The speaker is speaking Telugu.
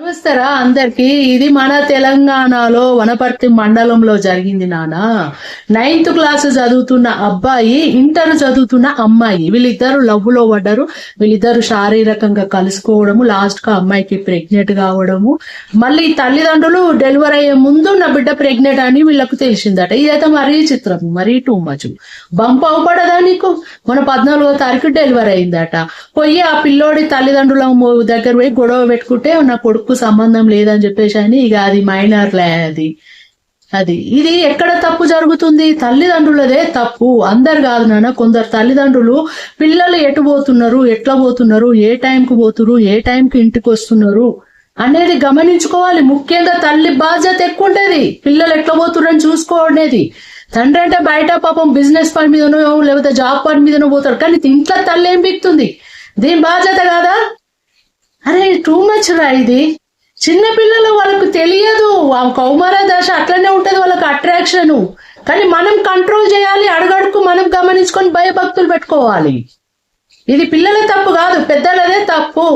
నమస్తేరా అందరికి. ఇది మన తెలంగాణలో వనపర్తి మండలంలో జరిగింది నాన్న నైన్త్ క్లాస్ చదువుతున్న అబ్బాయి ఇంటర్ చదువుతున్న అమ్మాయి. వీళ్ళిద్దరు లవ్లో పడ్డారు. వీళ్ళిద్దరు శారీరకంగా కలుసుకోవడము లాస్ట్గా అమ్మాయికి ప్రెగ్నెంట్ కావడము. మళ్ళీ తల్లిదండ్రులు డెలివరీ అయ్యే ముందు నా బిడ్డ ప్రెగ్నెంట్ అని వీళ్ళకు తెలిసిందట. ఇదైతే మరీ చిత్రం మరీ టూ మచ్ బంప్ అవపడదా నీకు? మన పద్నాలుగో తారీఖు డెలివరీ అయిందట. పోయి ఆ పిల్లోడి తల్లిదండ్రుల దగ్గర పోయి గొడవ పెట్టుకుంటే నా కొడుకు సంబంధం లేదని చెప్పేసి అని ఇక అది మైనర్ అది. అది. ఇది ఎక్కడ తప్పు జరుగుతుంది? తల్లిదండ్రులదే తప్పు. అందరు కాదు నాన్న కొందరు తల్లిదండ్రులు పిల్లలు ఎటు పోతున్నారు ఎట్లా పోతున్నారు ఏ టైంకు పోతున్నారు ఏ టైంకి ఇంటికి వస్తున్నారు అనేది గమనించుకోవాలి. ముఖ్యంగా తల్లి బాధ్యత ఎక్కువ ఉంటుంది పిల్లలు ఎట్లా పోతున్నారని చూసుకోవడేది తండ్రి అంటే బయట పాపం బిజినెస్ పని మీదనో లేకపోతే జాబ్ పని మీదనో పోతాడు కానీ ఇంట్లో తల్లి ఏం బిక్తుంది? దీని బాధ్యత కాదా? టూ మచ్ రా ఇది. చిన్నపిల్లలు వాళ్ళకు తెలియదు. కౌమార దశ అట్లనే ఉంటుంది వాళ్ళకి అట్రాక్షన్. కానీ మనం కంట్రోల్ చేయాలి అడుగడుకు మనం గమనించుకొని భయభక్తులు పెట్టుకోవాలి. ఇది పిల్లల తప్పు కాదు పెద్దలదే తప్పు.